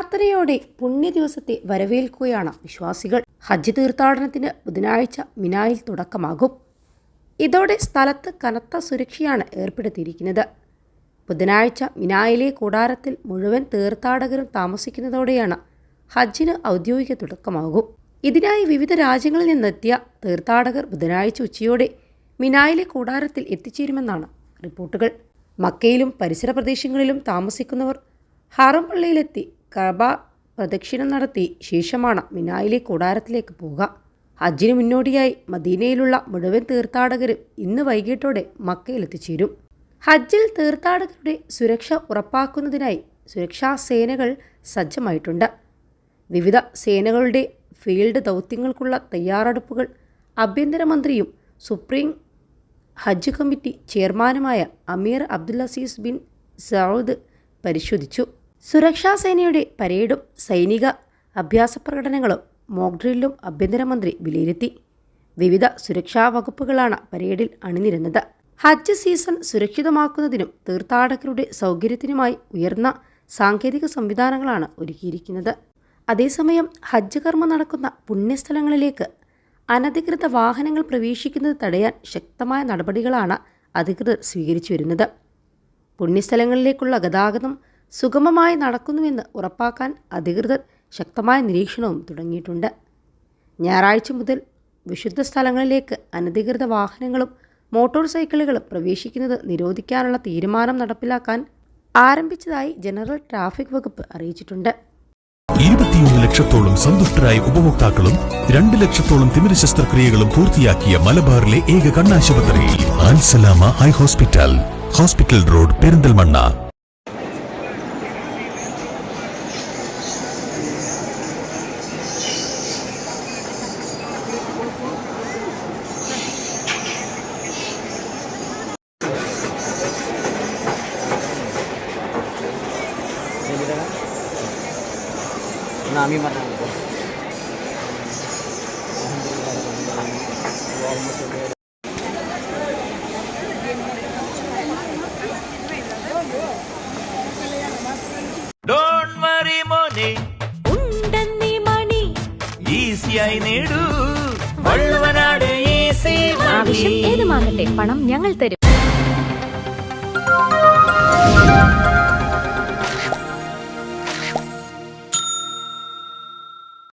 പ്രാർത്ഥനയോടെ പുണ്യ ദിവസത്തെ വരവേൽക്കുകയാണ് വിശ്വാസികൾ. ഹജ്ജ് തീർത്ഥാടനത്തിന് ബുധനാഴ്ച മിനായിൽ തുടക്കമാകും. ഇതോടെ സ്ഥലത്ത് കനത്ത സുരക്ഷയാണ് ഏർപ്പെടുത്തിയിരിക്കുന്നത്. ബുധനാഴ്ച മിനായിലെ കൂടാരത്തിൽ മുഴുവൻ തീർത്ഥാടകരും താമസിക്കുന്നതോടെയാണ് ഹജ്ജിന് ഔദ്യോഗിക തുടക്കമാകും. ഇതിനായി വിവിധ രാജ്യങ്ങളിൽ നിന്നെത്തിയ തീർത്ഥാടകർ ബുധനാഴ്ച ഉച്ചയോടെ മിനായിലെ കൂടാരത്തിൽ എത്തിച്ചേരുമെന്നാണ് റിപ്പോർട്ടുകൾ. മക്കയിലും പരിസര പ്രദേശങ്ങളിലും താമസിക്കുന്നവർ ഹാറം പള്ളിയിലെത്തി കബ പ്രദക്ഷിണം നടത്തി ശേഷമാണ് മിനായിലെ കൂടാരത്തിലേക്ക് പോവുക. ഹജ്ജിന് മുന്നോടിയായി മദീനയിലുള്ള മുഴുവൻ തീർത്ഥാടകരും ഇന്ന് വൈകിട്ടോടെ മക്കയിലെത്തിച്ചേരും. ഹജ്ജിൽ തീർത്ഥാടകരുടെ സുരക്ഷ ഉറപ്പാക്കുന്നതിനായി സുരക്ഷാ സേനകൾ സജ്ജമായിട്ടുണ്ട്. വിവിധ സേനകളുടെ ഫീൽഡ് ദൗത്യങ്ങൾക്കുള്ള തയ്യാറെടുപ്പുകൾ ആഭ്യന്തരമന്ത്രിയും സുപ്രീം ഹജ്ജ് കമ്മിറ്റി ചെയർമാനുമായ Amir Abdul Aziz bin Saud പരിശോധിച്ചു. സുരക്ഷാ സേനയുടെ പരേഡും സൈനിക അഭ്യാസ പ്രകടനങ്ങളും മോക്ഡ്രില്ലും ആഭ്യന്തരമന്ത്രി വിലയിരുത്തി. വിവിധ സുരക്ഷാ വകുപ്പുകളാണ് പരേഡിൽ അണിനിരുന്നത്. ഹജ്ജ് സീസൺ സുരക്ഷിതമാക്കുന്നതിനും തീർത്ഥാടകരുടെ സൗകര്യത്തിനുമായി ഉയർന്ന സാങ്കേതിക സംവിധാനങ്ങളാണ് ഒരുക്കിയിരിക്കുന്നത്. അതേസമയം ഹജ്ജ് കർമ്മം നടക്കുന്ന പുണ്യസ്ഥലങ്ങളിലേക്ക് അനധികൃത വാഹനങ്ങൾ പ്രവേശിക്കുന്നത് തടയാൻ ശക്തമായ നടപടികളാണ് അധികൃതർ സ്വീകരിച്ചു വരുന്നത്. പുണ്യസ്ഥലങ്ങളിലേക്കുള്ള ഗതാഗതം സുഗമമായി നടക്കുന്നുവെന്ന് ഉറപ്പാക്കാൻ അധികൃതർ ശക്തമായ നിരീക്ഷണവും തുടങ്ങിയിട്ടുണ്ട്. ഞായറാഴ്ച മുതൽ വിശുദ്ധ സ്ഥലങ്ങളിലേക്ക് അനധികൃത വാഹനങ്ങളും മോട്ടോർ സൈക്കിളുകളും പ്രവേശിക്കുന്നത് നിരോധിക്കാനുള്ള തീരുമാനം നടപ്പിലാക്കാൻ ആരംഭിച്ചതായി ജനറൽ ട്രാഫിക് വകുപ്പ് അറിയിച്ചിട്ടുണ്ട്. ഇരുപത്തിയൊന്ന് ലക്ഷത്തോളം സന്തുഷ്ടരായ ഉപഭോക്താക്കളും രണ്ട് ലക്ഷത്തോളം തിമിര ശസ്ത്രക്രിയകളും പൂർത്തിയാക്കിയ മലബാറിലെ ഏക കണ്ണാശുപത്രി ആൻസലാമ eye hospital hospital road Perinthalmanna. Valluvanad easy ആവശ്യം ഏതുമാകട്ടെ പണം ഞങ്ങൾ തരും.